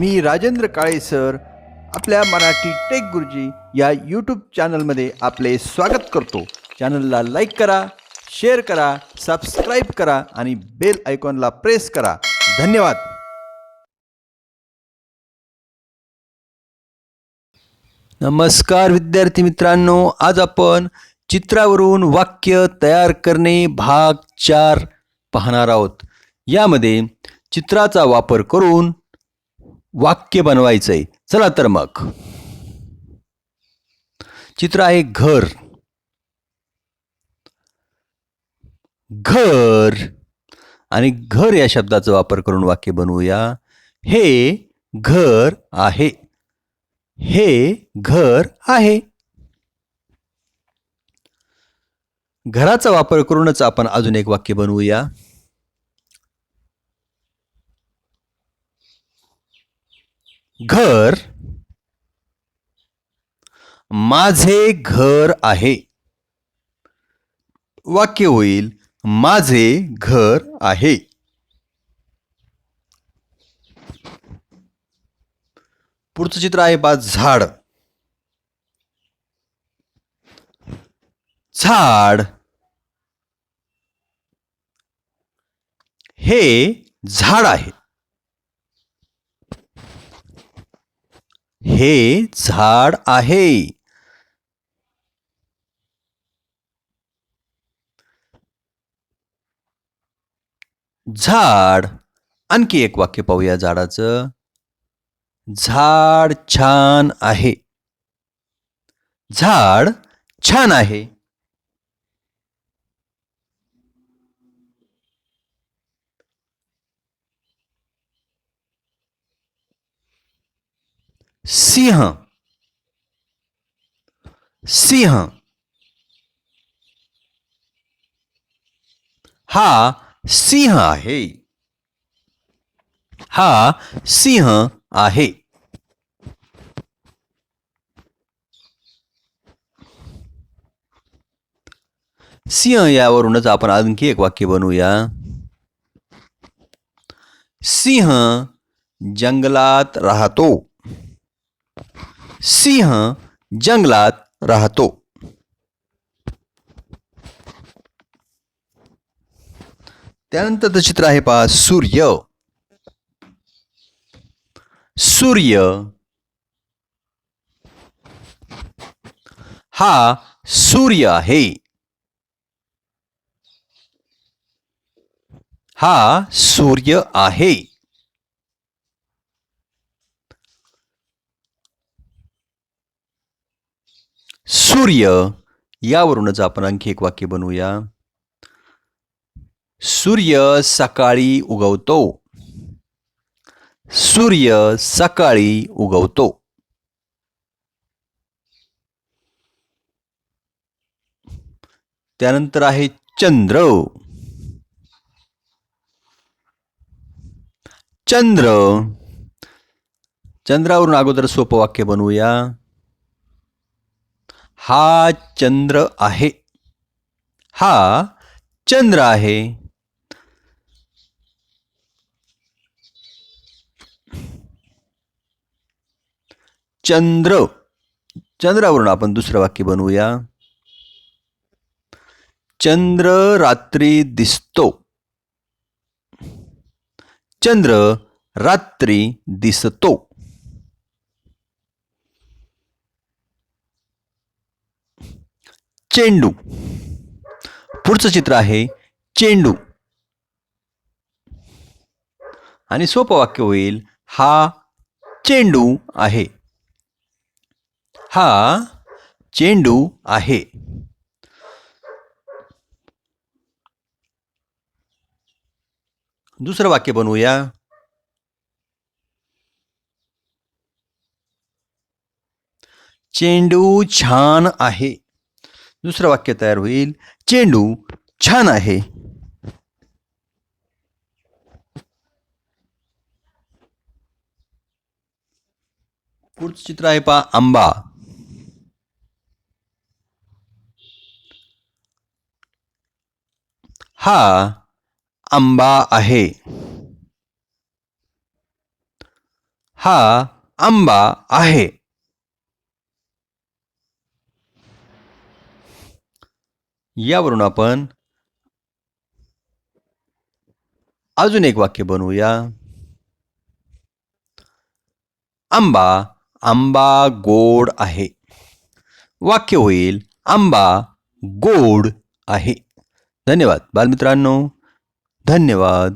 मी Rajendra Kale sir. आपल्या Marathi take गुरुजी या यूट्यूब चॅनलमध्ये आपले स्वागत करतो. चॅनलला लाईक करा शेअर करा सबस्क्राईब करा आणि बेल आयकॉनला प्रेस करा. धन्यवाद. नमस्कार विद्यार्थी मित्रांनो. आज आपण चित्रावरून वाक्य तयार करणे भाग चार पाहणार आहोत. यामध्ये चित्राचा वापर करून वाक्य बनवायचं आहे चला तर मग. चित्र आहे घर. घर आणि घर या शब्दाचा वापर करून वाक्य बनवूया. हे घर आहे. हे घर आहे. घराचा वापर करूनच आपण अजून एक वाक्य बनवूया. घर माझे घर आहे. वाक्य होईल माझे घर आहे. पुढचं चित्र आहे बा झाड. झाड हे झाड आहे. हे झाड आहे. झाड आणखी एक वाक्य पाहूया झाडाचं. झाड छान आहे. झाड छान आहे. सिंह. सिंह. हा सिंह आहे. हा सिंह आहे. सिंह यावरूनच आपण आणखी एक वाक्य बनवूया. सिंह जंगलात राहतो. सिंह जंगलात राहतो. त्यानंतरचं चित्र आहे पहा सूर्य. सूर्य हा सूर्य आहे. हा सूर्य आहे. सूर्य यावरूनच आपण आणखी एक वाक्य बनवूया. सूर्य सकाळी उगवतो. सूर्य सकाळी उगवतो. त्यानंतर आहे चंद्र. चंद्र. चंद्रावरून अगोदर सोपं वाक्य बनवूया. हा चंद्र आहे. हा चंद्र आहे. चंद्र. चंद्रावरून आपण दुसरं वाक्य बनवूया. चंद्र रात्री दिसतो. चंद्र रात्री दिसतो. चेंडू. पुढचं चित्र आहे चेंडू. आणि सोपं वाक्य होईल हा चेंडू आहे. हा चेंडू आहे. दुसरं वाक्य बनवूया. चेंडू छान आहे. दुसरं वाक्य तयार होईल. चेंडू छान आहे. पुढचं चित्र आहे पा आंबा. हा आंबा आहे. हा आंबा आहे. यावरून आपण अजून एक वाक्य बनवूया. आंबा आंबा गोड आहे. वाक्य होईल आंबा गोड आहे. धन्यवाद. बालमित्रांनो धन्यवाद.